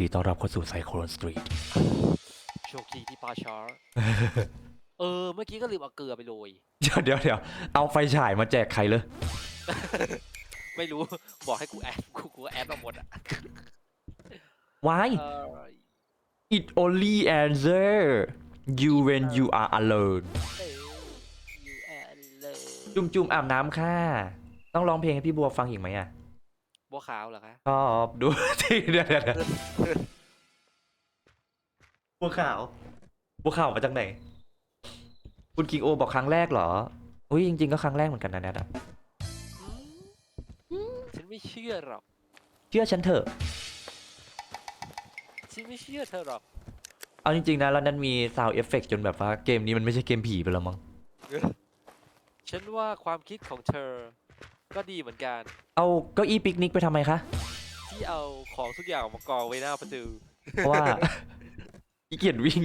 ดีต้อนรับเข้าสู่ไซโคลนสตรีทโชคดีที่ปาชาร์เออ เมื่อกี้ก็ลืมเอาเกลือไปโรย เดี๋ยวเดี๋ยวเดี๋ยวเอาไฟฉายมาแจกใครเลย ไม่รู้ บอกให้กูแอดกูกูแอดมาหมดอะ Why เออ it only answer you when you are alone เออ you and love จุ่มจุ่มอาบน้ำค่ะ ต้องร้องเพลงให้พี่บัวฟังอีกไหมอะ บัวขาวเหรอคะชอบดูที่เดี๋ยวเดี๋ยวเดี๋ยวบัวขาวบัวขาวมาจากไหน คุณคิงโอบอกครั้งแรกเหรอ อุ้ยจริง ๆ ก็ครั้งแรกเหมือนกันนะแนทอะอืมฉันไม่เชื่อหรอก เชื่อฉันเถอะ ฉันไม่เชื่อเธอหรอก เอาจริง ๆ นะ แล้วนั้นมีซาวเอฟเฟกจนแบบว่าเกมนี้มันไม่ใช่เกมผีไปแล้วมั้ง ฉันว่าความคิดของเธอ ก็ดีเหมือนกัน เอาเก้าอี้ปิกนิกไปทำไมคะ ที่เอาของทุกอย่างมากองไว้หน้าประตูเพราะว่าขี้เกียจวิ่ง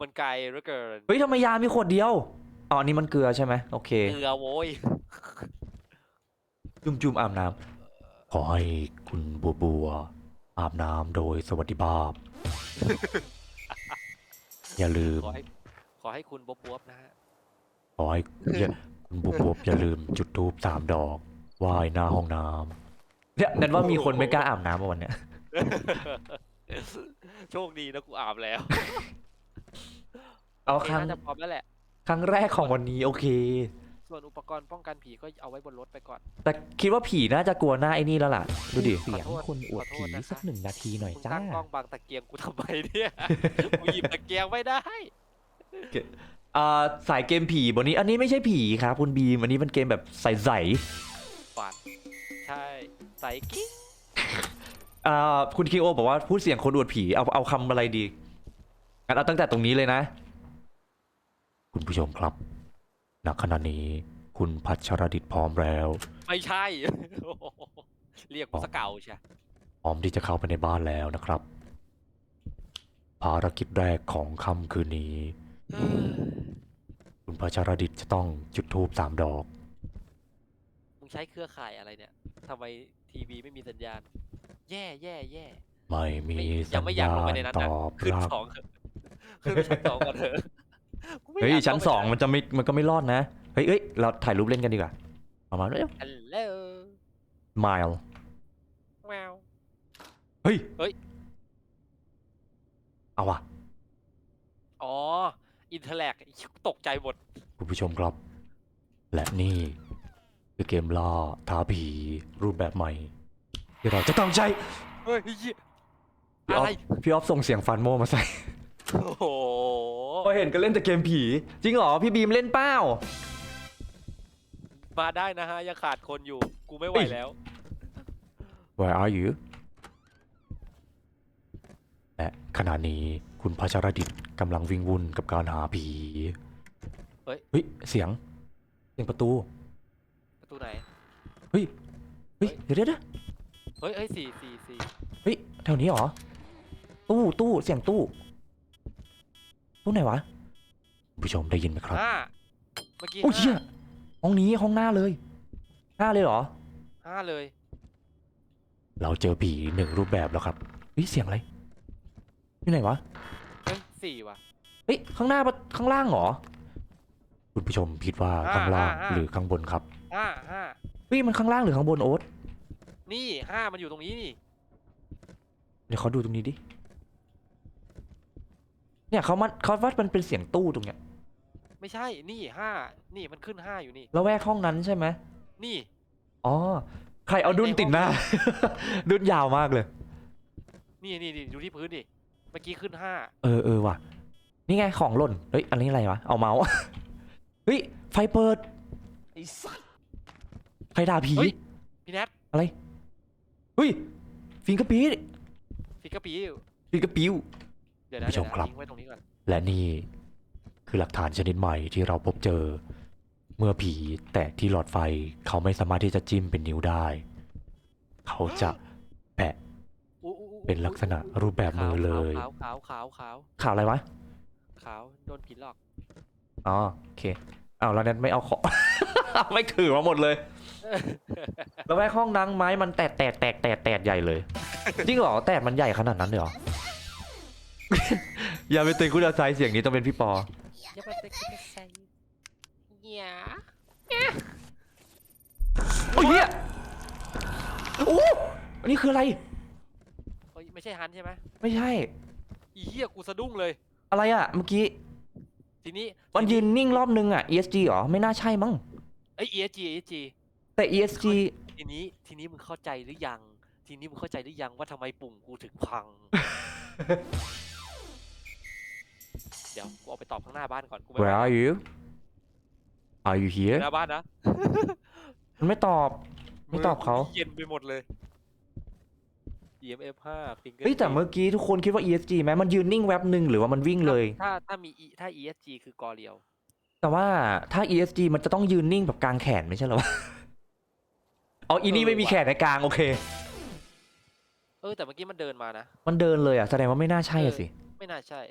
มันไกลเหลือเกินเฮ้ยทำไมยามีขวดเดียว อ๋ออันนี้มันเกลือใช่ไหมโอเค เกลือโว้ยจุ่มจุ่มอาบน้ำขอให้คุณบัวบัวอาบน้ำโดยสวัสดิภาพ อย่าลืม ขอให้ขอให้คุณบ๊บบๆนะฮะขอให้อย่า คุณบัวบัวอย่าลืมจุดธูปสามดอกไหว้หน้าห้องน้ำเนี่ยนั่นว่ามีคนไม่กล้าอาบน้ำมาวันเนี้ยโชคดีนะกูอาบแล้ว เอาโอเคครั้งน่าจะพร้อมแล้วแหละ ครั้งแรกของวันนี้โอเค ส่วนอุปกรณ์ป้องกันผีก็เอาไว้บนรถไปก่อน แต่คิดว่าผีน่าจะกลัวหน้าไอ้นี่แล้วล่ะ ดูดิขอเสียงโทษคนอวดขอโทผีษนะคะสักหนึ่งนาทีหน่อยมึงจ้าตั้งกล้องบังตะเกียงกูทำไมเนี่ย กูหยิบตะเกียงไม่ได้ อ่าสายเกมผีบนนี้ อันนี้ไม่ใช่ผีครับคุณบีมอันนี้เป็นเกมแบบใสฝันใช่ใส่กิ๊กๆอ่าคุณคิงโอบอกว่าพูดเสียงคนอวดผีเอาเอาคำอะไรดีงั้นเอาตั้งแต่ตรงนี้เลยนะ คุณผู้ชมครับณขณะนี้คุณพัชรดิตพร้อมแล้ว ไม่ใช่ เรียกกูสเกาใช่ พร้อมที่จะเข้าไปในบ้านแล้วนะครับ ภารกิจแรกของค่ำคืนนี้ คุณพัชรดิตจะต้องจุดธูปสามดอก มึงใช้เครือข่ายอะไรเนี่ยทำไมทีวีไม่มีสัญญาณ แย่แย่แย่ไม่มีไม่ยัสังญไม่อยากญาลงไปณในนั้นตนะอบขึ้นรับสองเถอะขึ้นไปชั้นสองก่อนเถอะกูไม่เฮ้ยอากชั้นลไปสองมันจะไม่มันก็ไม่รอดนะเฮ้ยเอ้ยเราถ่ายรูปเล่นกันดีกว่าประมาณนี้ฮัลโหลมายล์แมว เฮ้ยเฮ้ย เอาว่ะอ๋อ อินเทอร์แลกตกใจหมดคุณผู้ชมครับ และนี่คือเกมล่าท้าผีรูปแบบใหม่ ที่เราจะต้องใช้เฮ้ยเหี้ยพี่ออะอไรฟพี่ออฟส่งเสียงฟันโมมาใส่โอ้โหพอเห็นก็เล่นแต่เกมผี จริงเหรอพี่บีมเล่นเป้ามาได้นะฮะยังขาดคนอยู่ กูไม่ไหวเฮ้ยแล้ว Where are you และขณะนี้คุณพัชรดิตกำลังวิ่งวุ่นกับการหาผีเฮ้ย เฮ้ย เสียง เสียงประตู ประตูไหนเฮ้ยเฮ้ย เฮ้ย เดี๋ยวเดี๋ยวเดี๋ยวเฮ้ยเฮ้ยสี่สี่สี่เฮ้ย แถวนี้เหรอ ตู้ ตู้ เสียงตู้ ตู้ไหนวะคุณผู้ชมได้ยินไหมครับ ห้าเมื่อกี้โอ้ยห้าเหี้ยห้องนี้ห้องหน้าเลย หน้าเลยเหรอ ห้าเลย เราเจอผีหนึ่งรูปแบบแล้วครับเฮ้ย เสียงอะไร ที่ไหนวะ เฮ้ยสี่ว่ะ เฮ้ยข้างหน้าปะข้างล่างเหรอ คุณผู้ชมคิดว่าอ่าข้างล่างอ่า หรือข้างบนครับ ห้าห้าเฮ้ยมันข้างล่างหรือข้างบนโอ๊ตนี่ห้ามันอยู่ตรงนี้นี่เดี๋ยวเขาดูตรงนี้ดิ เนี่ยเขามันเขาว่ามันเป็นเสียงตู้ตรงเนี้ยไม่ใช่นี่ห้านี่มันขึ้นห้าอยู่นี่ แล้วแวกห้องนั้นใช่ไหมนี่ อ๋อใครเอาดุนติดหน้า ดุนยาวมากเลย นี่นี่นี่ดูที่พื้นดิเมื่อกี้ขึ้นห้าเออเออว่ะ นี่ไงของหล่น เฮ้ย อันนี้อะไรวะ เอาเมาส์ เฮ้ย ไฟเปิด ไอ้สัส ใครด่าผี เฮ้ย พี่แนทอะไร เฮ้ย ฟิงกระปีดฟิกกะปีฟิงกระปิว เดี๋ยวนะผู้ชเดี๋ยมวครันะบทิ้งไว้ตรงนี้ก่อนและนี่คือหลักฐานชนิดใหม่ที่เราพบเจอ เมื่อผีแตะที่หลอดไฟ เขาไม่สามารถที่จะจิ้มเป็นนิ้วได้ เขาจะแปะอุ๊อุ๊อุ๊ เป็นลักษณะรูปแบบมือเลย ขาวขาวขาวขาวข่าวอะไรวะ ขาวโดนผีหลอก อ๋อโอเค เอาแล้วนั้นไม่เอาของ ไม่ถือมาหมดเลย แล้วแวกห้องนังไม้มันแตกแตกแตกแตกแตกใหญ่เลย จริงเหรอแต่มันใหญ่ขนาดนั้นเลยเหรอ อย่าไปตื่นคุณอาศัยเสียงนี้ต้องเป็นพี่ปอ อย่าไปเต็กเต็กใส่เหี้ยโอ้ยเหี้ยโอ้อันนี้คืออะไรเฮ้ย ไม่ใช่ฮันใช่ไหมไม่ใช่ อีเหี้ยกูสะดุ้งเลย อะไรอะ เมื่อกี้ ทีนี้มันยืนนิ่งรอบนึงอะ ESG เหรอ ไม่น่าใช่มั้งเอ้ย ESG ESG แต่ ESG ทีนี้ทีนี้มึงเข้าใจหรือยัง ทีนี้มึงเข้าใจหรือยังว่าทำไมปุ่มกูถึงพัง เดี๋ยวกูเอาไปตอบข้างหน้าบ้านก่อนกูไม่ Where ไหว are you Are you ห here น้าบ้านนะ มันไม่ตอบ ไม่ตอบเขา เย็นไปหมดเลย EMF 5 finger เฮ้ยแต่เมื่อกี้ทุกคนคิดว่า ESG ไหมมันยืนนิ่งแวบหนึ่งหรือว่ามันวิ่งเลย ถ้าถ้ามี E ถ้า ESG คือกอเรียว แต่ว่าถ้า ESG มันจะต้องยืนนิ่งแบบกลางแขนไม่ใช่เหรอวะอ๋ออีนี่เออไม่มีว่ะแขนในกลางโอเค เออแต่เมื่อกี้มันเดินมานะ มันเดินเลยอะแสดงว่าไม่น่าใช่อะเออสิ ไม่น่าใช่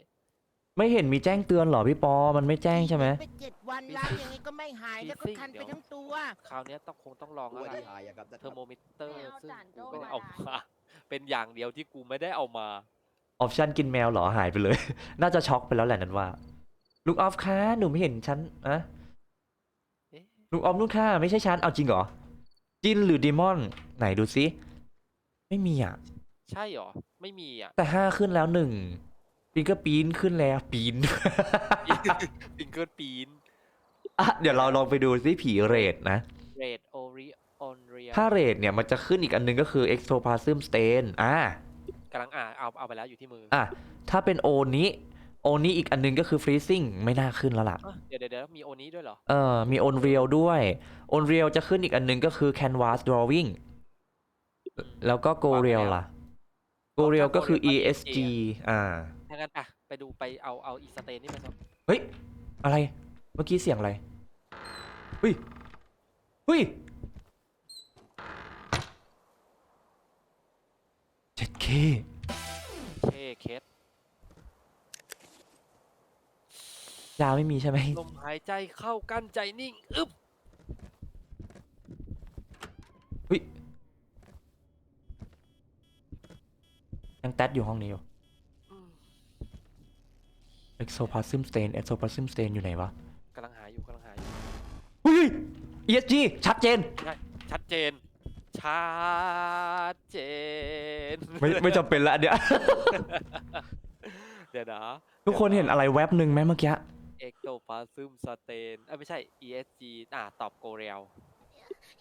ไม่เห็นมีแจ้งเตือนเหรอพี่ปอ มันไม่แจ้งใช่ไหม ไปเจ็ดวันล้างยังไงก็ไม่หายแล้วก็คันไปทั้งตัว คราวเนี้ยต้องคงต้องลองตัแล้ววที่ล่ะหายอะครับนะเทคอรับร์โมมิเตอร์ไม่เอาซึ่งจานโจ้กูไม่ได้มาเอามา เป็นอย่างเดียวที่กูไม่ได้เอามา ออปชันกินแมวเหรอหายไปเลย น่าจะช็อกไปแล้วแหละนั้นว่าลุงออฟคะหนูไม่เห็นฉันอะเอ๊ะลุงออฟนู่นค่ะไม่ใช่ฉันเอาจริงเหรอจินหรือดีมอนไหนดูซิไม่มีอะ ใช่หรอ ไม่มีอะ แต่ห้าขึ้นแล้วหนึ่งปีนก็ปีนขึ้นแล้วปีน ฟิงเกิลปีน อะเดี๋ยวเราลองไปดูซิผีเรดนะ เรดโอริออนเรีย ถ้าเรดเนี่ยมันจะขึ้นอีกอันหนึงก็คือ ectoplasm stain อ่ากำลังอ่านเอาเอาไปแล้วอยู่ที่มืออะถ้าเป็นโอนี้โอนี้อีกอันหนึงก็คือ freezing ไม่น่าขึ้นแล้วล่ะอะเดี๋ยวเดี๋ยวเดี๋ยวมีโอนี้ด้วยเหรอ เออ มี on real ด้วย on real จะขึ้นอีกอันหนึงก็คือ canvas drawing แล้วก็ go วางไป real แล้วล่ะ go real ก็คือ Go Real ก็ esg อ่าถ้างั้นอะไปดูไปเอาเอาอีสเตนนี่ไปสักเฮ้ย อะไร เมื่อกี้เสียงอะไรเฮ้ยเฮ้ย เจ็ดเคเคเคสยาไม่มีใช่ไหมลมหายใจเข้ากั้นใจนิ่งอึ๊บเฮ้ยยังแตดอยู่ห้องนี้อยู่อืม exoplasm stain exoplasm stain อยู่ไหนวะกำลังหาอยู่กำลังหาอยู่ เฮ้ย ESG ชัดเจนชัดเจน ชัดเจน ไม่ไม่จำเป็นละอันเนี้ยเดี๋ยวนะทุกคนเห็นอะไรแวบหนึ่งไหมเมื่อกี้ เอ็กโตพาซึมสเตนเอ้ยไม่ใช่ ESG อ่าตอบโกเรียล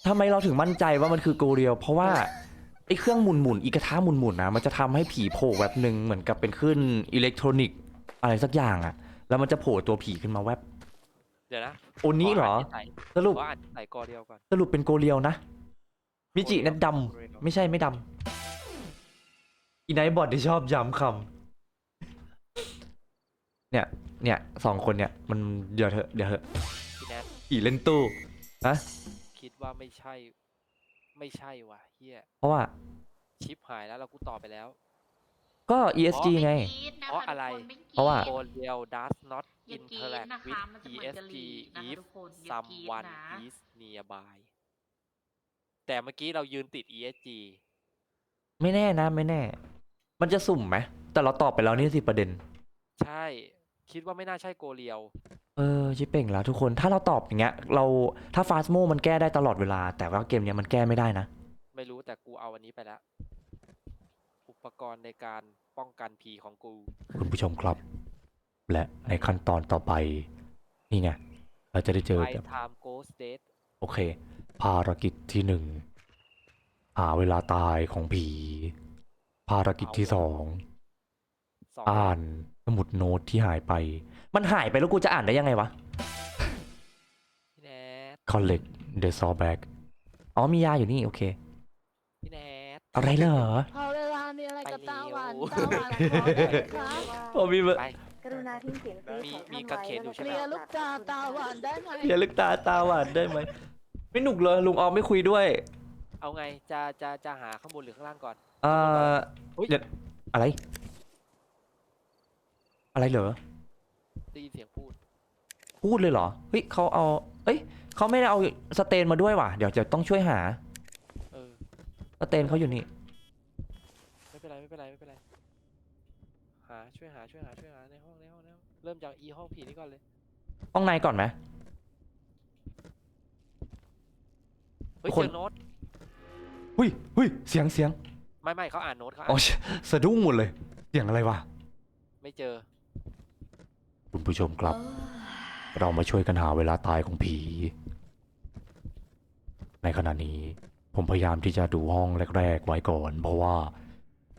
ทำไมเราถึงมั่นใจว่ามันคือโกเรียลเพราะว่าไอ้เครื่องหมุนหมุนๆอีกระทะหมุนหมุนๆนะมันจะทำให้ผีโผล่แวบหนึ่งเหมือนกับเป็นขึ้นอิเล็กทรอนิกส์อะไรสักอย่างอะแล้วมันจะโผล่ตัวผีขึ้นมาแวบเดี๋ยวนะโอนี้เหรอขอ่านที่สรุปใส่ขออ่านที่ใส่กอเรียลก่อนสรุปเป็นโกเรียลนะมิจินั้นดโกเรียลำไม่ใช่ไม่ดำ อีไนท์บอดที่ชอบย้ำคำ เนี่ย เนี่ยสองคนเนี่ย มันเดี๋ยวเถอะเดี๋ยวเถอะพี่แนทผีเล่นตู้นะ คิดว่าไม่ใช่ ไม่ใช่ว่ะเฮียเพราะว่า ชิปหายแล้วเรากูตอบไปแล้ว ก็ ESG ไง เพราะอะไร เพราะว่าโกเรียล does not อย่ากรี๊ด interact นะคะ with มันจะเหมือนกะห ESG รี่นะคะ if ทุกคนอย่ากรี๊ด someone นะ is nearby แต่เมื่อกี้เรายืนติด ESG ไม่แน่นะ ไม่แน่ มันจะสุ่มไหมแต่เราตอบไปแล้วนี่สิประเด็น ใช่ คิดว่าไม่น่าใช่โกเรียลเออชิปเป่งแล้วทุกคนถ้าเราตอบอย่างเงี้ย เราถ้าฟาสโมมันแก้ได้ตลอดเวลา แต่ว่าเกมเนี้ยมันแก้ไม่ได้นะ ไม่รู้แต่กูเอาอันนี้ไปแล้ว อุปกรณ์ในการป้องกันผีของกู คุณผู้ชมครับ และในขั้นตอนต่อไป นี่ไงเราจะได้เจอ I กับ time ghost date โอเค ภารกิจที่หนึ่งหาเวลาตายของผี ภารกิจที่สองสองอ่านสมุดโน้ตที่หายไป มันหายไปแล้วกูจะอ่านได้ยังไงวะ พี่แนท collect the sawback อ๋อมียาอยู่นี่ โอเค พี่แนท อะไรเหรอพอเวลามีอะไรกับไปตาหวานเร็วตาหวานขอเลยครับพอมีไป กรุณาทิ้งเสียงซีมีของมีท่านกางเขนอยู่ไว้ใช่เคไหม ลียร์ลูกตาตาหวานได้ไหมอย่าลึกตาตาหวานได้ไหม ไม่หนุกเลยลุงออมไม่คุยด้วย เอาไง จะ จะ จะหาข้างบนหรือข้างล่างก่อน เอ่อเฮ้ยเดี๋ยวอะไร อะไรเหรอ ได้ยินเสียงพูด พูดเลยเหรอ เฮ้ยเขาเอา เอ้ยเขาไม่ได้เอาสเตนมาด้วยว่ะ เดี๋ยวจะต้องช่วยหา เออ สเตนเขาอยู่นี่ ไม่เป็นไรไม่เป็นไรหาช่วยหาช่วยหาช่วยหาในห้องในห้องในห้องเริ่มจากอีห้องผีนี่ก่อนเลย ห้องในก่อนไหม เฮ้ยคน เจอโน้ตหุยหุยเสียงเสียง ไม่ไม่เขาอ่านโน้ตเขาอ๋ออ่านสะดุ้งหมดเลยเสียงอะไรวะ ไม่เจอ คุณผู้ชมครับ เรามาช่วยกันหาเวลาตายของผี ในขณะนี้ผมพยายามที่จะดูห้องแรกๆไว้ก่อน เพราะว่า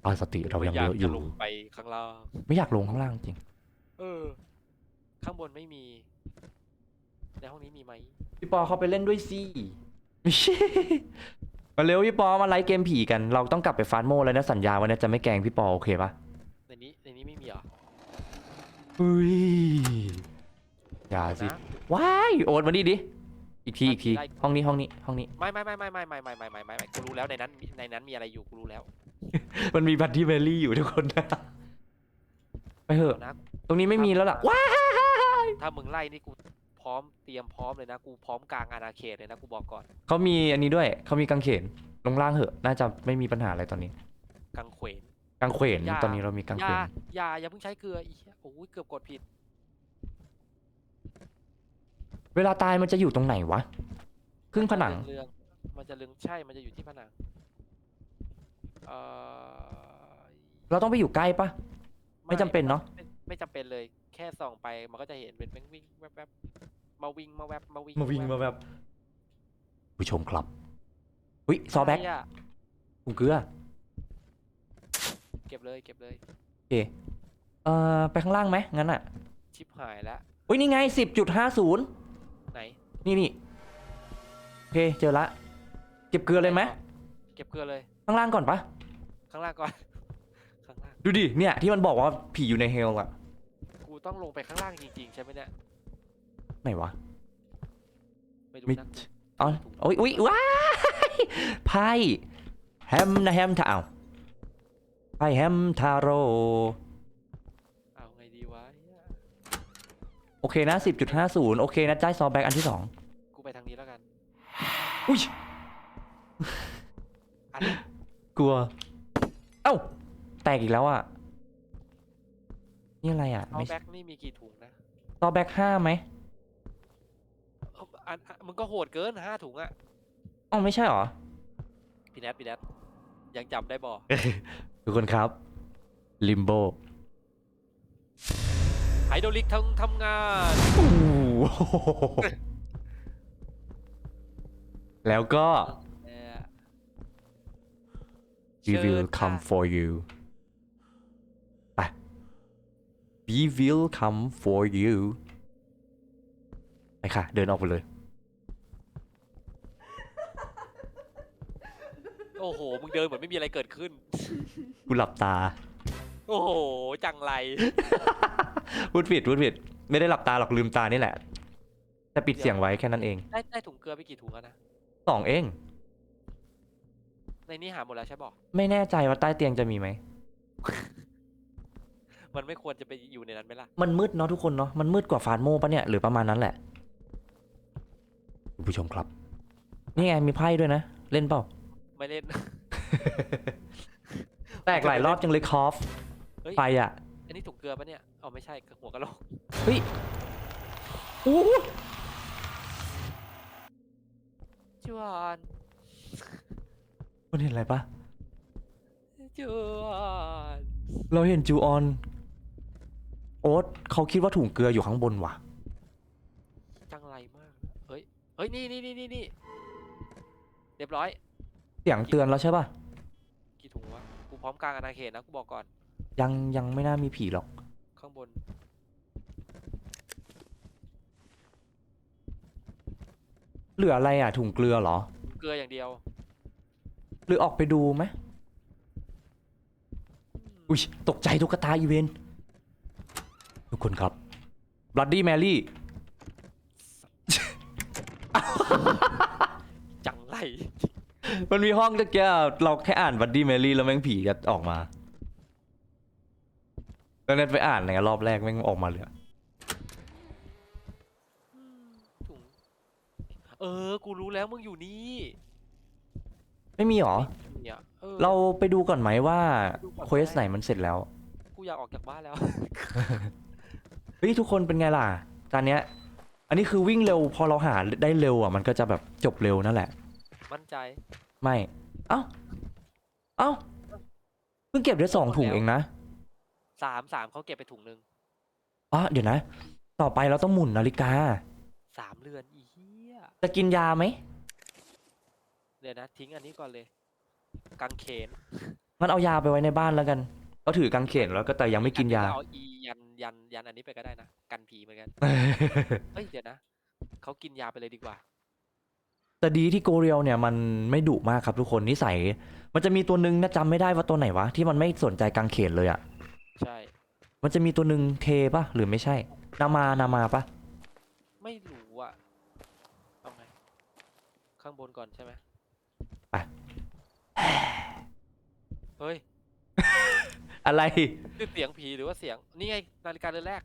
อาสติเรายังเยอะอจะยู่ ลงไปข้างล่าง ไม่อยากลงข้างล่างจริง เออ ข้างบนไม่มี ในห้องนี้มีไหมพี่ปอเขาไปเล่นด้วยสิ มาเร็วพี่ปอมาไลฟ์เกมผีกันเราต้องกลับไปฟาร์มโมแล้วนะสัญญาวันนี้จะไม่แกล้งพี่ปอโอเคปะในนี้ในนี้ไม่มีเหรอเฮ้ยอย่าสินะว้ายโอ๊ตมานี่ดิอีกทีอีกทีได้ห้องนี้ห้องนี้ห้องนี้ไม่ไม่ไม่ไม่ไม่ไม่ไม่ไม่ไม่ไม่ไม่กูรู้แล้วในนั้นมีในนั้นมีอะไรอยู่กูรู้แล้ว มันมีบัตตี้เบลลี่อยู่ทุกคนไปเถอะเดี๋ยวนะตรงนี้ไม่มีแล้วล่ะว้ายถ้ามึงไล่นี่กูพ ร้อมเตรียมพร้อมเลยนะกูพร้อมกลางอาณาเขตเลยนะกูบอกก่อนเขามีอันนี้ด้วยเขามีกางเขนลงล่างเหอะ น่าจะไม่มีปัญหาอะไรตอนนี้กังเขวนกางเขนอย่าตอนนี้เรามีกางอเขย่านอย่าอย่าเพิ่งใช้เกลืออีเหี้ยโอ้ยเกือบกดผิด เวลาตายมันจะอยู่ตรงไหนวะครึ่งผนังเรืองๆมันจะเรืองใช่มันจะอยู่ที่ผนังเอ่อเราต้องไปอยู่ใกล้ปะไม่จำเป็นเนอะไม่ไม่จำเป็นเลยแค่ส่องไปมันก็จะเห็นเป็นวิ่งๆแวบๆ มาวิ่งมาแวบมาวิ่งมาวิ่งแวมาบแบบ ผู้ชมครับอุ้ยซอแบ็กใช่ะกูเกลือเก็บเลยเก็บเลยเอ่อไปข้างล่างไหมงั้นอะชิปหายแล้วอุ้ยนี่ไงสิบจุดห้าศูนย์ไหนนี่นี่โอเคเจอละ เก็บเกลือเลยไหมเก็บเกลือเลย ข้างล่างก่อนปะข้างล่างก่อน ข้างล่าง ดูดิเนี่ยที่มันบอกว่าผีอยู่ในเฮลอะกูต้องลงไปข้างล่างจริงๆใช่ไหมเนี่ย ไหนวะไม่รู้ไม่นะอ๋อโอ้ยอุ้ยว้ายไพ่แฮมนะแฮมทาเอาไพ่แฮมทาโร่เอาไงดีวะเหี้ยโอเคนะสิบจุดห้าศูนย์โอเคนะจ่ายซอแบ็กอันที่สองกูไปทางนี้แล้วกันอุ้ยอะไรกลัว เอ้า แตกอีกแล้วอะ นี่อะไรอะเอาไม่แบ็กนี่มีกี่ถุงนะ ซอแบ็กห้าไหมเอาอันอันมึงก็โหดเกินห้าถุงอะอ๋อไม่ใช่เหรอ พี่แนทพี่แนทยังจำได้บ่ทุกคนครับ ลิมโบไฮโดรลิกทั้งทำงาน แล้วก็เอ่อ we เชิ will ญค่ะ come for you ไป we will come for you ไปค่ะ เดินออกไปเลย อ้โห มึงเดินเหมือนไม่มีอะไรเกิดขึ้น กูหลับตา โอ้โห จังไร พูดผิดพูดผิด ไม่ได้หลับตาหรอกลืมตานี่แหละ แต่ปิดเสียงไว้แค่นั้นเองได้ได้ถุงเกลือไปกี่ถุงแล้วนะ สองเอง ในนี้หาหมดแล้วใช่บอก ไม่แน่ใจว่าใต้เตียงจะมีไหม มันไม่ควรจะไปอยู่ในนั้นไหมล่ะ มันมืดเนาะทุกคนเนาะ มันมืดกว่าฟาร์โมปะเนี่ย หรือประมาณนั้นแหละคุณผู้ชมครับ นี่ไงมีไพ่ด้วยนะ เล่นเปล่า ไม่เล่น แตกหลายรอบจังเลยคอฟเฮ้ย ไปอะอันนี้ถุงเกลือปะเนี่ยเอาไม่ใช่หัวกะโหลกเฮ้ยอู้จวนคุณเห็นอะไรปะจวนเราเห็นจูออน โอ๊ตเขาคิดว่าถุงเกลืออยู่ข้างบนว่ะ จังไรมากนะเฮ้ย เฮ้ย นี่นี่นี่นี่นี่เรียบร้อย เสียงเตือนแล้วใช่ปะกี่ถุงวะ กูพร้อมกลางอาณาเขตนะ กูบอกก่อน ยังยังไม่น่ามีผีหรอก ข้างบน เหลืออะไรอะ ถุงเกลือเหรอ เกลืออย่างเดียวหรือออกไปดูไหมอุ้ยตกใจตุ๊กตาอีเวนต์ทุกคนครับ Bloody Mary จังไร มันมีห้องตะเกียบเราแค่อ่าน Bloody Mary แล้วแม่งผีจะออกมาแล้วเน็ตไปอ่านในรอบแรกแม่งออกมาเลยอะถุงเออ กูรู้แล้วมึงอยู่นี่ไม่มีหรอ เนี่ยเอออเราไปดูก่อนไหมว่าดูก่อนเควสได้ไหนมันเสร็จแล้ว กูอยากออกจากบ้านแล้ว เฮ้ยทุกคนเป็นไงล่ะตอนเนี้ย อันนี้คือวิ่งเร็วพอเราหาได้เร็วอะมันก็จะแบบจบเร็วนั่นแหละ มั่นใจ ไม่ เอ้า เอ้า เพิ่งเก็บได้สองถุงเองนะสามสามเขาเก็บไปถุงหนึ่งอ๋อเดี๋ยวนะ ต่อไปเราต้องหมุนนาฬิกา สามเรือนอีเหี้ยจะกินยาไหม เดี๋ยวนะ ทิ้งอันนี้ก่อนเลย กางเขนงั้นเอายาไปไว้ในบ้านแล้วกันก็ถือกางเขนแล้วก็แต่ยังไม่กินยา เอาอียันยันยันอันนี้ไปก็ได้นะ กันผีเหมือนกันเอ้ยเดี๋ยวนะ เขากินยาไปเลยดีกว่า แต่ดีที่โกเรียวเนี่ยมันไม่ดุมากครับทุกคนนิสัย มันจะมีตัวหนึ่งนะจำไม่ได้ว่าตัวไหนวะที่มันไม่สนใจกางเขนเลยอะ่ะ ใช่ มันจะมีตัวหนึ่งเทปะหรือไม่ใช่ นามานามาปะไม่รู้อะเอาไง ข้างบนก่อนใช่ไหมไป เฮ้ยอะไรคือเสียงผีหรือว่าเสียง นี่ไงนาฬิกาเรือนแรก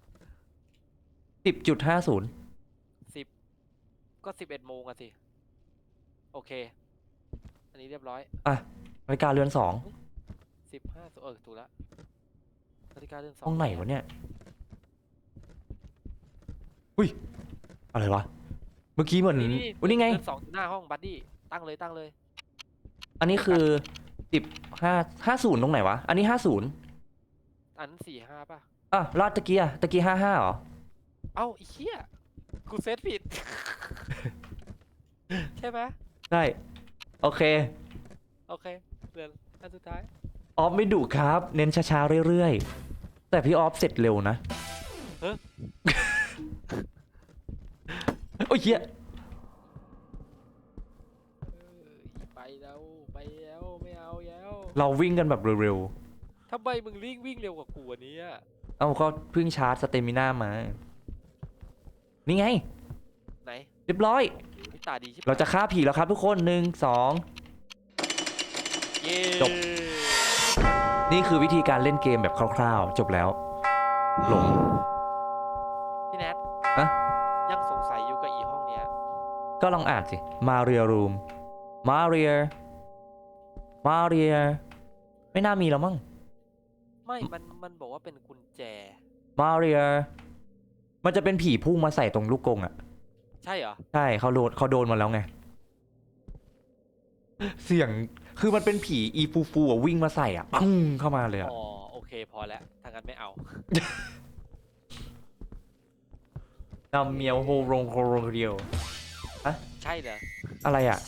สิบจุดห้าศูนย์สิบก็สิบเอ็ดโมงอะสิ โอเค อันนี้เรียบร้อยอะนาฬิกาเรือนสองสิบห้าเออถูกแล้วนาฬิกาเรือนสองห้องไหนวะเนี่ยอุ้ยอะไรวะเมื่อกี้เหมือนนี่นี่อุ้ยนี่ไงเรือนสองอยู่หน้าห้องบัดดี้ตั้งเลยตั้งเลย อันนี้คือสิบห้าห้าศูนย์ตรงไหนวะอันนี้ห้าศูนย์อันนั้นสี่ห้าป่ะอะลาดตะกี้อะตะกี้ห้าห้าเหรอเอ้าไอ้เหี้ยกูเซตผิด ใช่ไหม ใช่ โอเค โอเคเรือนอันสุดท้าย ออฟไม่ดุครับ เน้นช้าๆเรื่อยๆ แต่พี่ออฟเสร็จเร็วนะเฮ้ย โอ้ยเหี้ยเออไปแล้ว ไปแล้ว ไม่เอาแล้ว เราวิ่งกันแบบเร็วทำไมมึงวิ่งวิ่งเร็วกว่ากูอันนี้อะๆ เอาก็เพิ่งชาร์จสเตมิน่ามา นี่ไงไหนเรียบร้อยพี่ตาดีใช่ปเราจะฆ่าผีแล้วครับทุกคนหนึ่งสอง เย้จบ นี่คือวิธีการเล่นเกมแบบคร่าวๆ จบแล้ว หลง พี่แนทอะ ยังสงสัยอยู่กับอีห้องเนี้ยก็ลองอ่านสิ Maria Room Maria Maria ไม่น่ามีแล้วมั้ง ไม่มันมันบอกว่าเป็นกุญแจ Maria มันจะเป็นผีพุ่งมาใส่ตรงลูกกรงอะ ใช่เหรอ ใช่เขาโดนเขาโดนมาแล้วไง เสียงคือมันเป็นผีอีฟูฟูอะวิ่งมาใส่อะปังเข้ามาเลยอะอ๋อ โอเค พอแล้วทางนั้นไม่เอา นำเมียวโฮโรงโฮโรงเดียว ใช่เหรออะไรอะ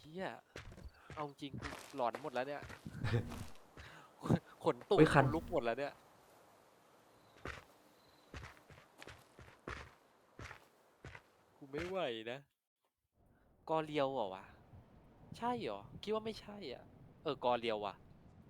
เฮียเอาจริงกูหลอนหมดแล้วเนี่ย ขนตุ่มเฮ้ยคัน ลุกหมดแล้วเนี่ย ไม่ไหวนะกอเลียวเหรอวะ ใช่เหรอ คิดว่าไม่ใช่อะ เออกอเลียวว่ะ